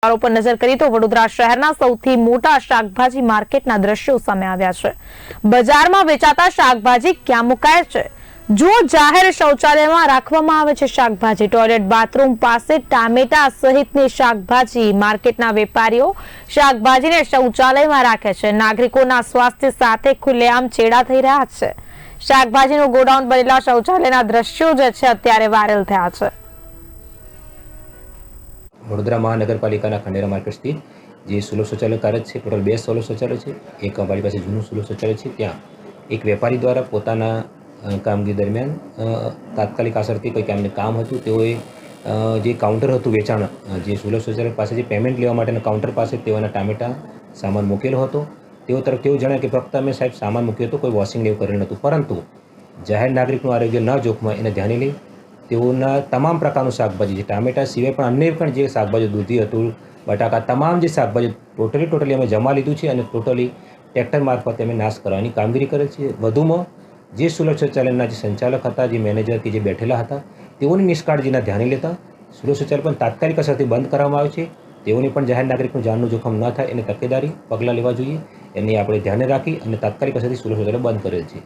પર નજર કરીએ તો વડોદરા શહેરના સૌથી મોટા શાકભાજી માર્કેટના દ્રશ્યો સામે આવ્યા છે. બજારમાં વેચાતા શાકભાજી ક્યાં મુકાય છે? જો જાહેર શૌચાલયમાં રાખવામાં આવે છે શાકભાજી. ટોયલેટ, બાથરૂમ પાસે ટામેટા સહિતની શાકભાજી માર્કેટના વેપારીઓ શાકભાજીને શૌચાલયમાં રાખે છે. નાગરિકોના સ્વાસ્થ્ય સાથે ખુલ્લેઆમ છેડા થઈ રહ્યા છે. શાકભાજીનું ગોડાઉન બનેલા શૌચાલયના દ્રશ્યો જે છે અત્યારે વાયરલ થયા છે. વડોદરા મહાનગરપાલિકાના ખંડેરા માર્કેટ સ્થિત જે સુલભ શૌચાલય કાર્ય છે, ટોટલ બે સુલભ શૌચાલય છે, એક અમારી પાસે જૂનું સુલભ શૌચાલય છે, ત્યાં એક વેપારી દ્વારા પોતાના કામગીરી દરમિયાન તાત્કાલિક અસરથી કંઈક એમને કામ હતું, તેઓએ જે કાઉન્ટર હતું વેચાણ જે સુલભ શૌચાલય પાસે જે પેમેન્ટ લેવા માટેના કાઉન્ટર પાસે તેઓના ટામેટા સામાન મૂકેલો હતો. તેઓ તરફ તેવું જણાય કે, ફક્ત અમે સાહેબ સામાન મૂક્યો હતો, કોઈ વોશિંગ લેવું કરેલું નહોતું. પરંતુ જાહેર નાગરિકનું આરોગ્ય ન જોખમાં એને ધ્યાને લઈ તેઓના તમામ પ્રકારનું શાકભાજી છે. ટામેટા સિવાય પણ અન્ય પણ જે શાકભાજી, દૂધી હતું બટાકા, તમામ જે શાકભાજી ટોટલી ટોટલી અમે જમા લીધું છે અને ટોટલી ટ્રેક્ટર મારફતે અમે નાશ કરવાની કામગીરી કરે છે. વધુમાં જે સુરક્ષા શૌચાલયના જે સંચાલક હતા, જે મેનેજર કે જે બેઠેલા હતા, તેઓની નિષ્કાળજીના ધ્યાને લેતા સુરક્ષા પણ તાત્કાલિક અસરથી બંધ કરવામાં આવે છે. તેઓને પણ જાહેર નાગરિકનું જાનનું જોખમ ન થાય એને તકેદારી પગલાં લેવા જોઈએ. એની આપણે ધ્યાને રાખી અને તાત્કાલિક અસરથી સુરક્ષા બંધ કરેલ છે.